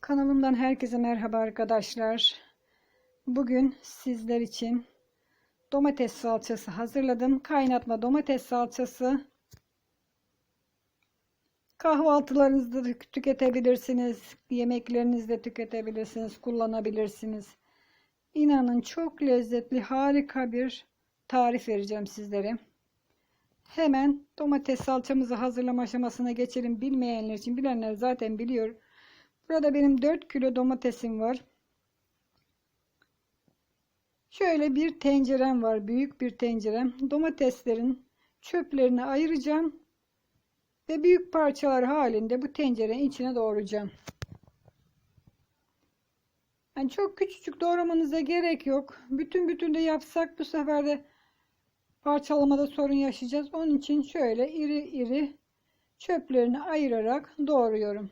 Kanalımdan herkese merhaba arkadaşlar. Bugün sizler için domates salçası hazırladım. Kaynatma domates salçası. Kahvaltılarınızda da tüketebilirsiniz. Yemeklerinizde tüketebilirsiniz. Kullanabilirsiniz. İnanın çok lezzetli harika bir tarif vereceğim sizlere. Hemen domates salçamızı hazırlama aşamasına geçelim. Bilmeyenler için bilenler zaten biliyor. Burada benim 4 kilo domatesim var. Şöyle bir tencerem var. Büyük bir tencerem. Domateslerin çöplerini ayıracağım. Ve büyük parçalar halinde bu tencerenin içine doğrayacağım. Yani çok küçücük doğramanıza gerek yok. Bütün bütün de yapsak bu sefer de parçalamada sorun yaşayacağız. Onun için şöyle iri iri çöplerini ayırarak doğruyorum.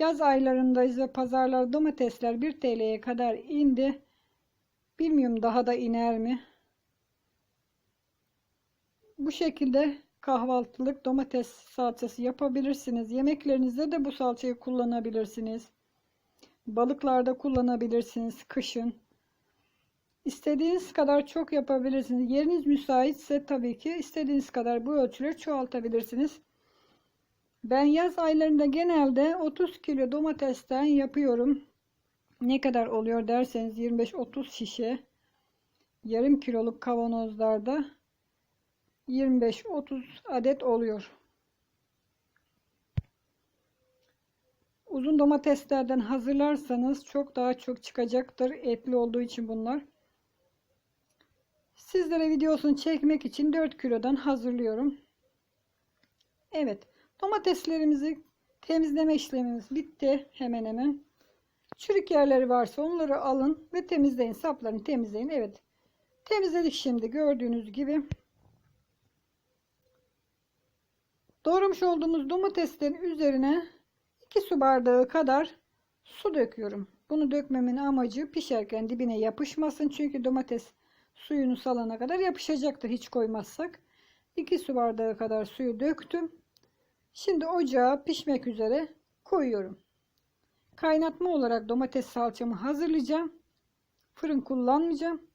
Yaz aylarındayız ve pazarlar domatesler 1 TL'ye kadar indi. Bilmiyorum daha da iner mi? Bu şekilde kahvaltılık domates salçası yapabilirsiniz. Yemeklerinizde de bu salçayı kullanabilirsiniz. Balıklarda kullanabilirsiniz kışın. İstediğiniz kadar çok yapabilirsiniz. Yeriniz müsaitse tabii ki istediğiniz kadar bu ölçüleri çoğaltabilirsiniz. Ben yaz aylarında genelde 30 kilo domatesten yapıyorum. Ne kadar oluyor derseniz 25-30 şişe. Yarım kiloluk kavanozlarda 25-30 adet oluyor. Uzun domateslerden hazırlarsanız çok daha çok çıkacaktır. Etli olduğu için bunlar. Sizlere videosunu çekmek için 4 kilodan hazırlıyorum. Evet. Domateslerimizi temizleme işlemimiz bitti. Hemen hemen. Çürük yerleri varsa onları alın ve temizleyin. Saplarını temizleyin. Evet. Temizledik şimdi gördüğünüz gibi. Doğramış olduğumuz domateslerin üzerine 2 su bardağı kadar su döküyorum. Bunu dökmemin amacı pişerken dibine yapışmasın. Çünkü domates suyunu salana kadar yapışacaktır hiç koymazsak. 2 su bardağı kadar suyu döktüm. Şimdi ocağa pişmek üzere koyuyorum. Kaynatma olarak domates salçamı hazırlayacağım. Fırın kullanmayacağım.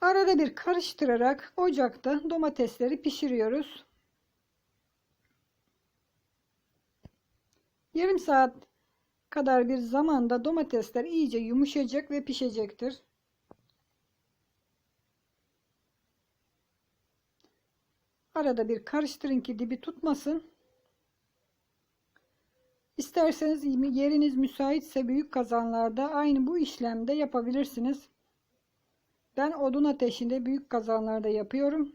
Arada bir karıştırarak ocakta domatesleri pişiriyoruz. Yarım saat kadar bir zamanda domatesler iyice yumuşayacak ve pişecektir. Arada bir karıştırın ki dibi tutmasın. İsterseniz yeriniz müsaitse büyük kazanlarda aynı bu işlemde yapabilirsiniz. Ben odun ateşinde büyük kazanlarda yapıyorum.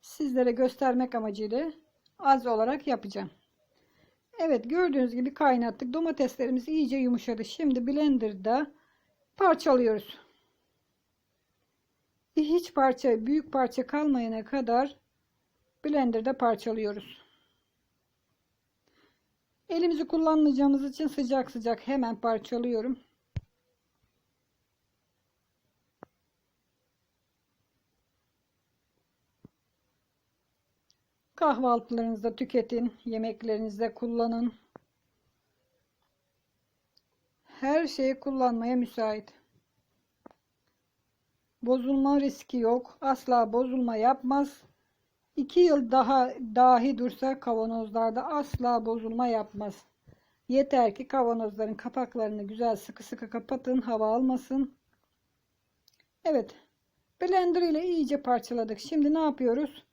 Sizlere göstermek amacıyla az olarak yapacağım. Evet gördüğünüz gibi kaynattık. Domateslerimiz iyice yumuşadı. Şimdi blenderda parçalıyoruz hiç parça büyük parça kalmayana kadar blenderda parçalıyoruz. Elimizi kullanmayacağımız için sıcak sıcak hemen parçalıyorum. Kahvaltılarınızda tüketin, yemeklerinizde kullanın. Her şeyi kullanmaya müsait. Bozulma riski yok. Asla bozulma yapmaz. 2 yıl daha dahi dursa kavanozlarda asla bozulma yapmaz. Yeter ki kavanozların kapaklarını güzel sıkı sıkı kapatın. Hava almasın. Evet. Blender ile iyice parçaladık. Şimdi ne yapıyoruz?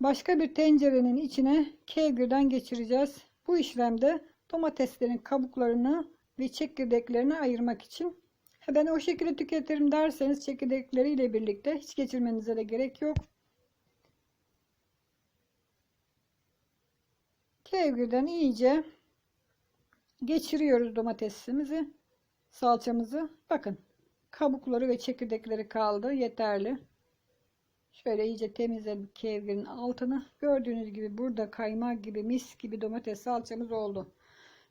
Başka bir tencerenin içine kevgirden geçireceğiz. Bu işlemde domateslerin kabuklarını ve çekirdeklerini ayırmak için ben o şekilde tüketirim derseniz çekirdekleriyle birlikte hiç geçirmenize de gerek yok. Kevgirden iyice geçiriyoruz domatesimizi, salçamızı. Bakın kabukları ve çekirdekleri kaldı. Yeterli. Şöyle iyice temizledim kevgirin altını. Gördüğünüz gibi burada kaymak gibi mis gibi domates salçamız oldu.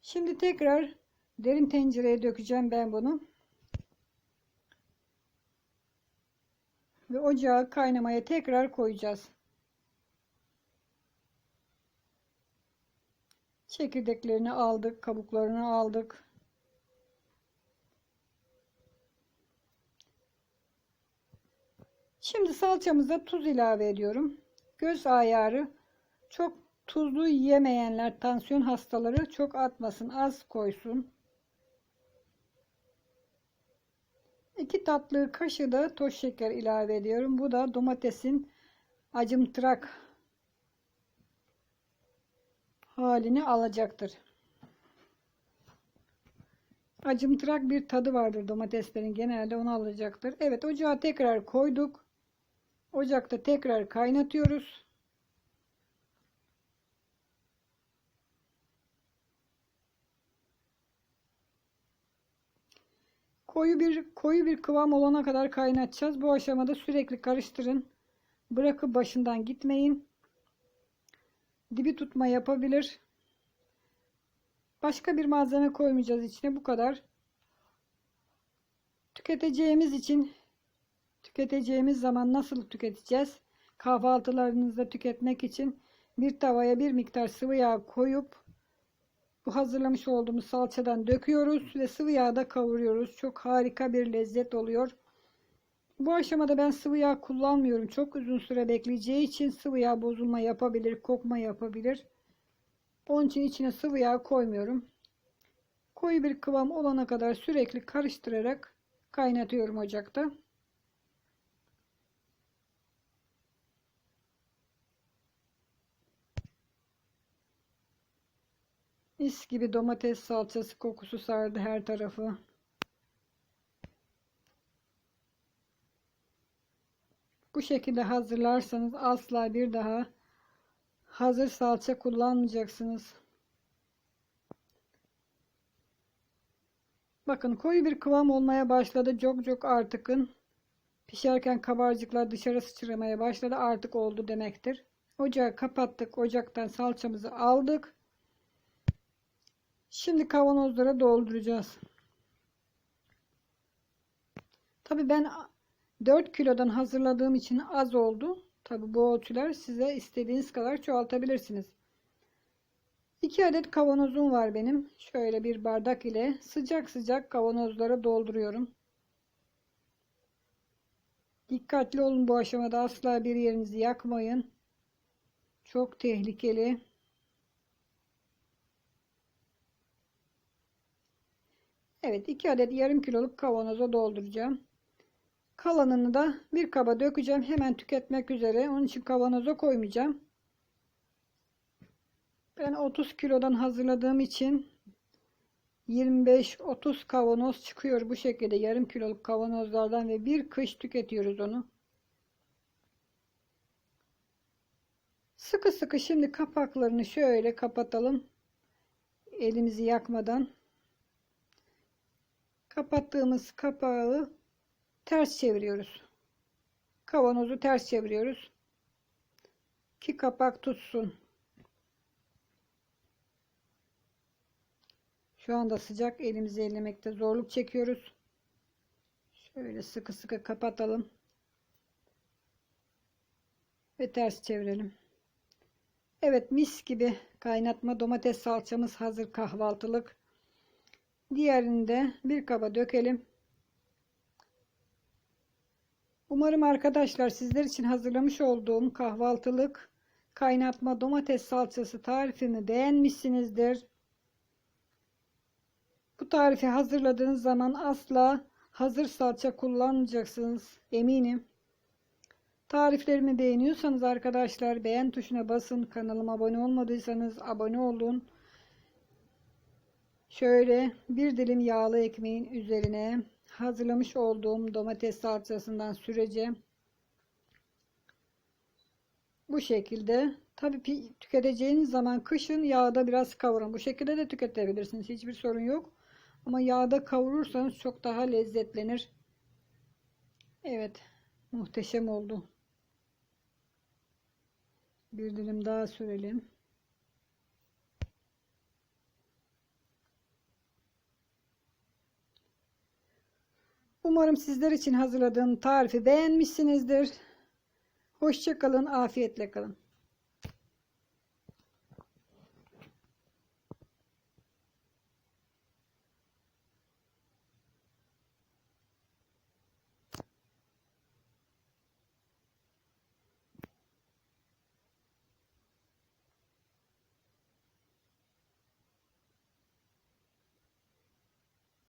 Şimdi tekrar derin tencereye dökeceğim ben bunu. Ve ocağa kaynamaya tekrar koyacağız. Çekirdeklerini aldık, kabuklarını aldık. Şimdi salçamıza tuz ilave ediyorum. Göz ayarı çok tuzlu yemeyenler, tansiyon hastaları çok atmasın, az koysun. 2 tatlı kaşığı da toz şeker ilave ediyorum. Bu da domatesin acımtırak halini alacaktır. Acımtırak bir tadı vardır domateslerin genelde onu alacaktır. Evet ocağa tekrar koyduk. Ocakta tekrar kaynatıyoruz. Koyu bir koyu bir kıvam olana kadar kaynatacağız. Bu aşamada sürekli karıştırın. Bırakıp başından gitmeyin. Dibi tutma yapabilir. Başka bir malzeme koymayacağız içine. Bu kadar. Tüketeceğimiz için tüketeceğimiz zaman nasıl tüketeceğiz? Kahvaltılarınızda tüketmek için bir tavaya bir miktar sıvı yağ koyup bu hazırlamış olduğumuz salçadan döküyoruz ve sıvı yağda kavuruyoruz. Çok harika bir lezzet oluyor. Bu aşamada ben sıvı yağ kullanmıyorum. Çok uzun süre bekleyeceği için sıvı yağ bozulma yapabilir, kokma yapabilir. Onun için içine sıvı yağ koymuyorum. Koyu bir kıvam olana kadar sürekli karıştırarak kaynatıyorum ocakta. Mis gibi domates salçası kokusu sardı her tarafı. Bu şekilde hazırlarsanız asla bir daha hazır salça kullanmayacaksınız. Bakın koyu bir kıvam olmaya başladı. Çok çok artıkın. Pişerken kabarcıklar dışarı sıçramaya başladı. Artık oldu demektir. Ocağı kapattık. Ocaktan salçamızı aldık. Şimdi kavanozlara dolduracağız. Tabi ben 4 kilodan hazırladığım için az oldu. Tabi bu ölçüler size istediğiniz kadar çoğaltabilirsiniz. 2 adet kavanozum var benim. Şöyle bir bardak ile sıcak sıcak kavanozlara dolduruyorum. Dikkatli olun bu aşamada asla bir yerinizi yakmayın. Çok tehlikeli. Evet 2 adet yarım kiloluk kavanoza dolduracağım. Kalanını da bir kaba dökeceğim. Hemen tüketmek üzere. Onun için kavanoza koymayacağım. Ben 30 kilodan hazırladığım için 25-30 kavanoz çıkıyor bu şekilde yarım kiloluk kavanozlardan ve bir kış tüketiyoruz onu. Sıkı sıkı şimdi kapaklarını şöyle kapatalım. Elimizi yakmadan. Kapattığımız kapağı ters çeviriyoruz. Kavanozu ters çeviriyoruz. Ki kapak tutsun. Şu anda sıcak elimizi ellemekte zorluk çekiyoruz. Şöyle sıkı sıkı kapatalım. Ve ters çevirelim. Evet mis gibi kaynatma domates salçamız hazır kahvaltılık. Diğerini de bir kaba dökelim. Umarım arkadaşlar sizler için hazırlamış olduğum kahvaltılık kaynatma domates salçası tarifimi beğenmişsinizdir. Bu tarifi hazırladığınız zaman asla hazır salça kullanmayacaksınız eminim. Tariflerimi beğeniyorsanız arkadaşlar beğen tuşuna basın. Kanalıma abone olmadıysanız abone olun. Şöyle bir dilim yağlı ekmeğin üzerine hazırlamış olduğum domates salçasından süreceğim. Bu şekilde tabi tüketeceğiniz zaman kışın yağda biraz kavurun. Bu şekilde de tüketebilirsiniz. Hiçbir sorun yok. Ama yağda kavurursanız çok daha lezzetlenir. Evet. Muhteşem oldu. Bir dilim daha sürelim. Umarım sizler için hazırladığım tarifi beğenmişsinizdir. Hoşçakalın, afiyetle kalın.